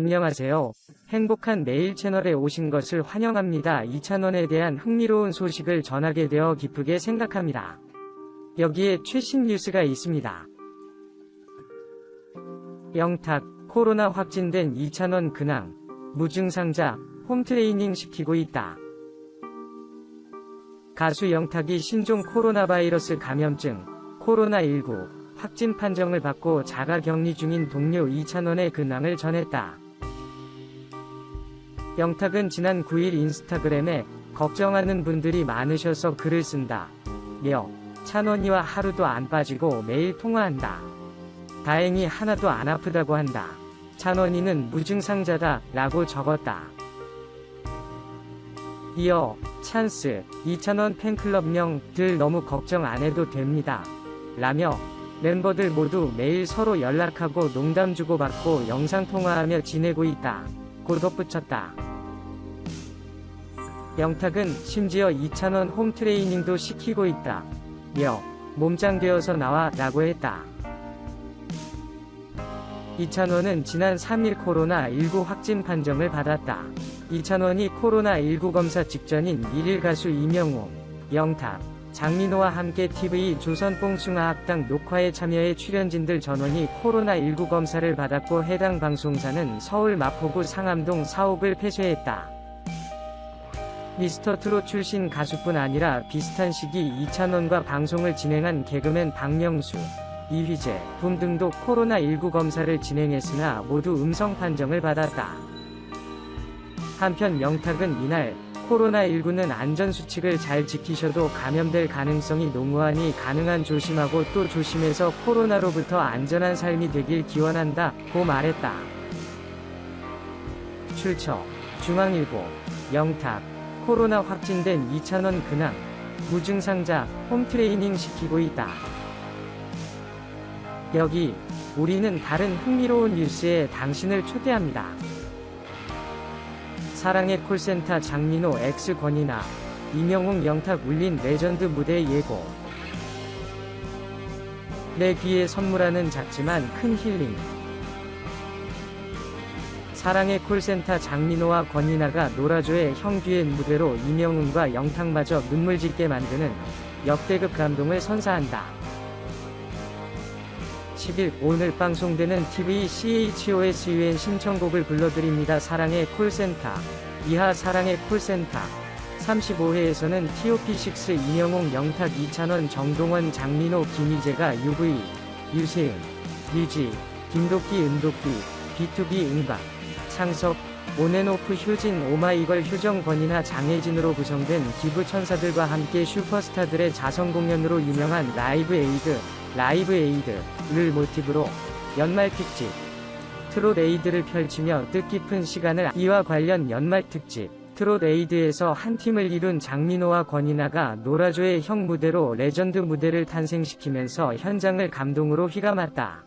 안녕하세요. 행복한 매일 채널에 오신 것을 환영합니다. 이찬원에 대한 흥미로운 소식을 전하게 되어 기쁘게 생각합니다. 여기에 최신 뉴스가 있습니다. 영탁, 코로나 확진된 이찬원 근황, 무증상자, 홈트레이닝 시키고 있다. 가수 영탁이 신종 코로나 바이러스 감염증, 코로나19, 확진 판정을 받고 자가 격리 중인 동료 이찬원의 근황을 전했다. 영탁은 지난 9일 인스타그램에 걱정하는 분들이 많으셔서 글을 쓴다. 며 찬원이와 하루도 안 빠지고 매일 통화한다. 다행히 하나도 안 아프다고 한다. 찬원이는 무증상자다 라고 적었다. 이어 찬스 이찬원 팬클럽명 들 너무 걱정 안 해도 됩니다. 라며 멤버들 모두 매일 서로 연락하고 농담 주고받고 영상통화하며 지내고 있다. 고 덧붙였다. 영탁은 심지어 이찬원 홈트레이닝도 시키고 있다. 며 몸짱 되어서 나와 라고 했다. 이찬원은 지난 3일 코로나19 확진 판정을 받았다. 이찬원이 코로나19 검사 직전인 1일 가수 이명호, 영탁, 장민호와 함께 TV 조선 뽕숭아 학당 녹화에 참여해 출연진들 전원이 코로나19 검사를 받았고 해당 방송사는 서울 마포구 상암동 사옥을 폐쇄했다. 미스터트롯 출신 가수뿐 아니라 비슷한 시기 이찬원과 방송을 진행한 개그맨 박명수, 이휘재, 붐 등도 코로나19 검사를 진행했으나 모두 음성 판정을 받았다. 한편 영탁은 이날 코로나19는 안전수칙을 잘 지키셔도 감염될 가능성이 농후하니 가능한 조심하고 또 조심해서 코로나로부터 안전한 삶이 되길 기원한다 고 말했다. 출처 중앙일보 영탁 코로나 확진된 이찬원 근황 무증상자 홈트레이닝 시키고 있다. 여기 우리는 다른 흥미로운 뉴스에 당신을 초대합니다. 사랑의 콜센터 장민호 X 권이나 이명웅 영탁 울린 레전드 무대 예고 내 귀에 선물하는 작지만 큰 힐링 사랑의 콜센터 장민호와 권이나가 노라조의 형듀엣 무대로 이명웅과 영탁마저 눈물 짓게 만드는 역대급 감동을 선사한다. 10일 오늘 방송되는 TV CHOSUN 신청곡을 불러드립니다. 사랑의 콜센터 이하 사랑의 콜센터 35회에서는 TOP6 이명웅 영탁 이찬원 정동원 장민호 김희재가 UV 유세은 류지 김도끼 은도끼 B2B 응박 창석 온앤오프 효진 오마이걸 효정 권이나 장혜진으로 구성된 기부천사들과 함께 슈퍼스타들의 자선 공연으로 유명한 라이브 에이드 라이브 에이드를 모티브로 연말 특집 트롯 에이드를 펼치며 뜻깊은 시간을 이와 관련 연말 특집 트롯 에이드에서 한 팀을 이룬 장민호와 권이나가 노라조의 형 무대로 레전드 무대를 탄생시키면서 현장을 감동으로 휘감았다.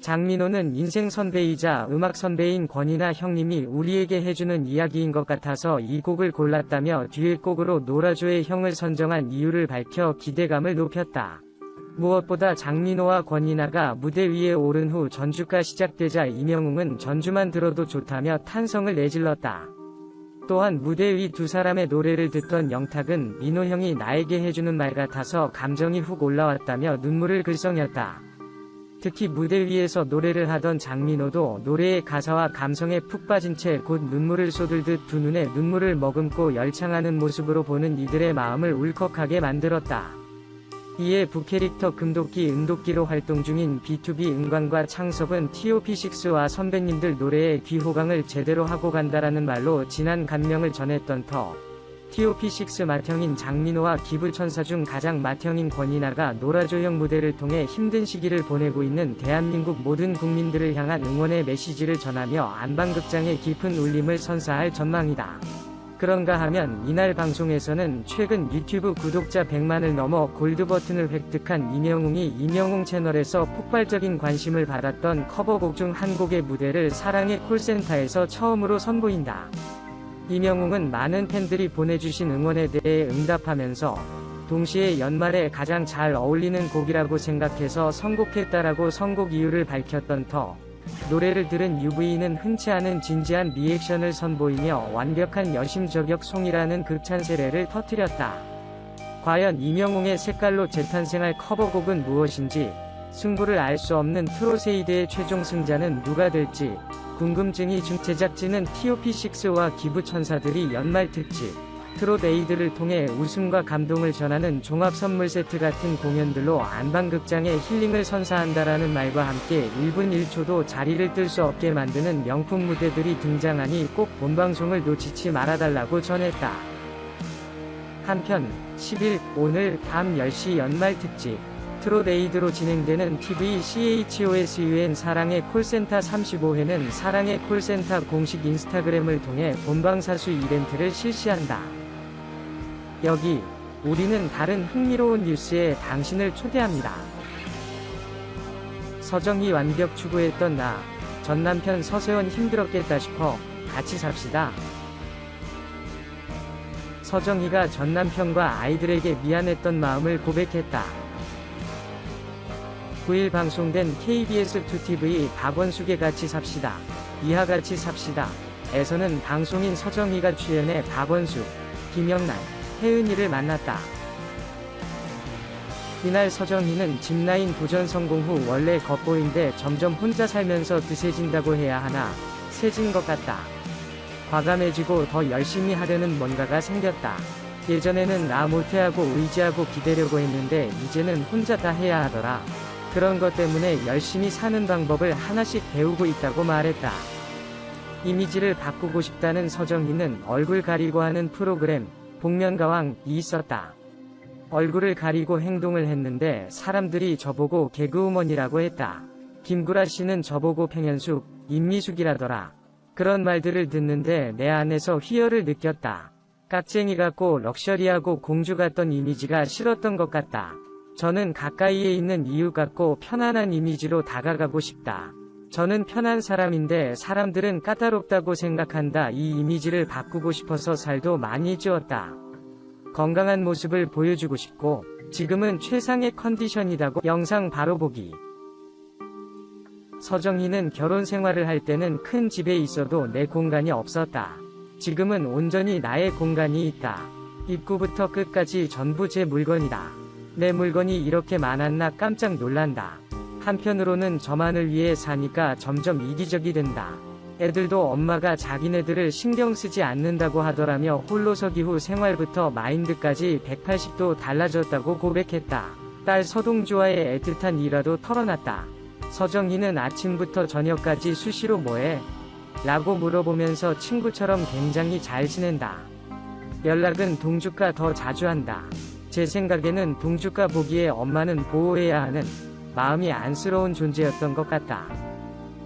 장민호는 인생 선배이자 음악 선배인 권이나 형님이 우리에게 해주는 이야기인 것 같아서 이 곡을 골랐다며 듀엣곡으로 노라조의 형을 선정한 이유를 밝혀 기대감을 높였다. 무엇보다 장민호와 권이나가 무대 위에 오른 후 전주가 시작되자 이명웅은 전주만 들어도 좋다며 탄성을 내질렀다. 또한 무대 위 두 사람의 노래를 듣던 영탁은 민호 형이 나에게 해주는 말 같아서 감정이 훅 올라왔다며 눈물을 글썽였다. 특히 무대 위에서 노래를 하던 장민호도 노래의 가사와 감성에 푹 빠진 채 곧 눈물을 쏟을듯 두 눈에 눈물을 머금고 열창하는 모습으로 보는 이들의 마음을 울컥하게 만들었다. 이에 부캐릭터 금도끼 은도끼로 활동 중인 B2B 은광과 창섭은 TOP6와 선배님들 노래에 귀호강을 제대로 하고 간다라는 말로 진한 감명을 전했던 터. TOP6 맏형인 장민호와 기부천사 중 가장 맏형인 권이나가 노라조형 무대를 통해 힘든 시기를 보내고 있는 대한민국 모든 국민들을 향한 응원의 메시지를 전하며 안방극장의 깊은 울림을 선사할 전망이다. 그런가 하면 이날 방송에서는 최근 유튜브 구독자 100만을 넘어 골드 버튼을 획득한 이명웅이 이명웅 채널에서 폭발적인 관심을 받았던 커버곡 중 한 곡의 무대를 사랑의 콜센터에서 처음으로 선보인다. 이명웅은 많은 팬들이 보내주신 응원에 대해 응답하면서 동시에 연말에 가장 잘 어울리는 곡이라고 생각해서 선곡했다라고 선곡 이유를 밝혔던 터. 노래를 들은 UV는 흔치 않은 진지한 리액션을 선보이며 완벽한 여심 저격 송이라는 극찬 세례를 터뜨렸다. 과연 이명웅의 색깔로 재탄생할 커버곡은 무엇인지 승부를 알 수 없는 트로세이드의 최종 승자는 누가 될지 궁금증이 중 제작진은 TOP6와 기부천사들이 연말 특집 트롯에이드를 통해 웃음과 감동을 전하는 종합 선물 세트 같은 공연들로 안방극장의 힐링을 선사한다라는 말과 함께 1분 1초도 자리를 뜰 수 없게 만드는 명품 무대들이 등장하니 꼭 본방송을 놓치지 말아달라고 전했다. 한편 10일 오늘 밤 10시 연말 특집 트롯에이드로 진행되는 TV CHOSUN 사랑의 콜센터 35회는 사랑의 콜센터 공식 인스타그램을 통해 본방사수 이벤트를 실시한다. 여기 우리는 다른 흥미로운 뉴스에 당신을 초대합니다. 서정이 완벽 추구했던 나, 전 남편 서세원 힘들었겠다 싶어 같이 삽시다. 서정희가 전 남편과 아이들에게 미안했던 마음을 고백했다. 9일 방송된 KBS2TV 박원숙의 같이 삽시다. 이하 같이 삽시다. 에서는 방송인 서정희가 출연해 박원숙, 김영란, 혜은이를 만났다. 이날 서정희는 집라인 도전 성공 후 원래 겉보인데 점점 혼자 살면서 드세진다고 해야 하나, 세진 것 같다. 과감해지고 더 열심히 하려는 뭔가가 생겼다. 예전에는 나 못해하고 의지하고 기대려고 했는데 이제는 혼자 다 해야 하더라. 그런 것 때문에 열심히 사는 방법을 하나씩 배우고 있다고 말했다. 이미지를 바꾸고 싶다는 서정희는 얼굴 가리고 하는 프로그램, 복면가왕이 있었다. 얼굴을 가리고 행동을 했는데 사람들이 저보고 개그우먼이라고 했다. 김구라 씨는 저보고 팽현숙, 임미숙이라더라. 그런 말들을 듣는데 내 안에서 희열을 느꼈다. 깍쟁이 같고 럭셔리하고 공주 같던 이미지가 싫었던 것 같다. 저는 가까이에 있는 이유 같고 편안한 이미지로 다가가고 싶다. 저는 편한 사람인데 사람들은 까다롭다고 생각한다. 이 이미지를 바꾸고 싶어서 살도 많이 찌웠다. 건강한 모습을 보여주고 싶고 지금은 최상의 컨디션이다고 영상 바로 보기. 서정희는 결혼 생활을 할 때는 큰 집에 있어도 내 공간이 없었다. 지금은 온전히 나의 공간이 있다. 입구부터 끝까지 전부 제 물건이다. 내 물건이 이렇게 많았나 깜짝 놀란다. 한편으로는 저만을 위해 사니까 점점 이기적이 된다. 애들도 엄마가 자기네들을 신경 쓰지 않는다고 하더라며 홀로서기 후 생활부터 마인드까지 180도 달라졌다고 고백했다. 딸 서동주와의 애틋한 일화도 털어놨다. 서정희는 아침부터 저녁까지 수시로 뭐해? 라고 물어보면서 친구처럼 굉장히 잘 지낸다. 연락은 동주가 더 자주 한다. 제 생각에는 동주가 보기에 엄마는 보호해야 하는 마음이 안쓰러운 존재였던 것 같다.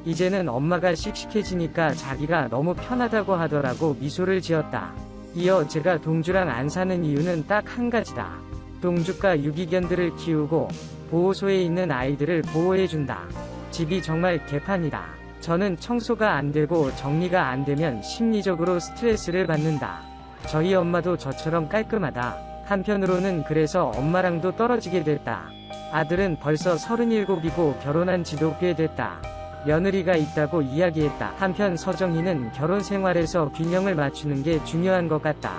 이제는 엄마가 씩씩해지니까 자기가 너무 편하다고 하더라고 미소를 지었다. 이어 제가 동주랑 안 사는 이유는 딱 한 가지다. 동주가 유기견들을 키우고 보호소에 있는 아이들을 보호해준다. 집이 정말 개판이다. 저는 청소가 안 되고 정리가 안 되면 심리적으로 스트레스를 받는다. 저희 엄마도 저처럼 깔끔하다. 한편으로는 그래서 엄마랑도 떨어지게 됐다. 아들은 벌써 37이고 결혼한 지도 꽤 됐다. 며느리가 있다고 이야기했다. 한편 서정희는 결혼 생활에서 균형을 맞추는 게 중요한 것 같다.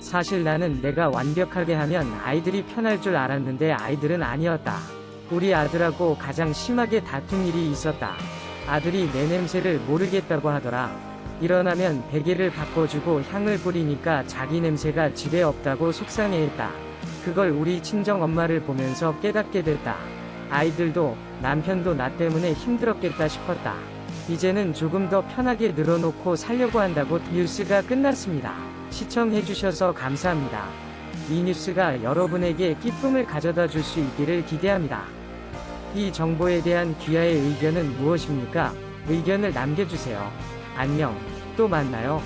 사실 나는 내가 완벽하게 하면 아이들이 편할 줄 알았는데 아이들은 아니었다. 우리 아들하고 가장 심하게 다툰 일이 있었다. 아들이 내 냄새를 모르겠다고 하더라. 일어나면 베개를 바꿔주고 향을 뿌리니까 자기 냄새가 집에 없다고 속상해했다. 그걸 우리 친정 엄마를 보면서 깨닫게 됐다. 아이들도 남편도 나 때문에 힘들었겠다 싶었다. 이제는 조금 더 편하게 늘어놓고 살려고 한다고 뉴스가 끝났습니다. 시청해주셔서 감사합니다. 이 뉴스가 여러분에게 기쁨을 가져다 줄 수 있기를 기대합니다. 이 정보에 대한 귀하의 의견은 무엇입니까? 의견을 남겨주세요. 안녕. 또 만나요.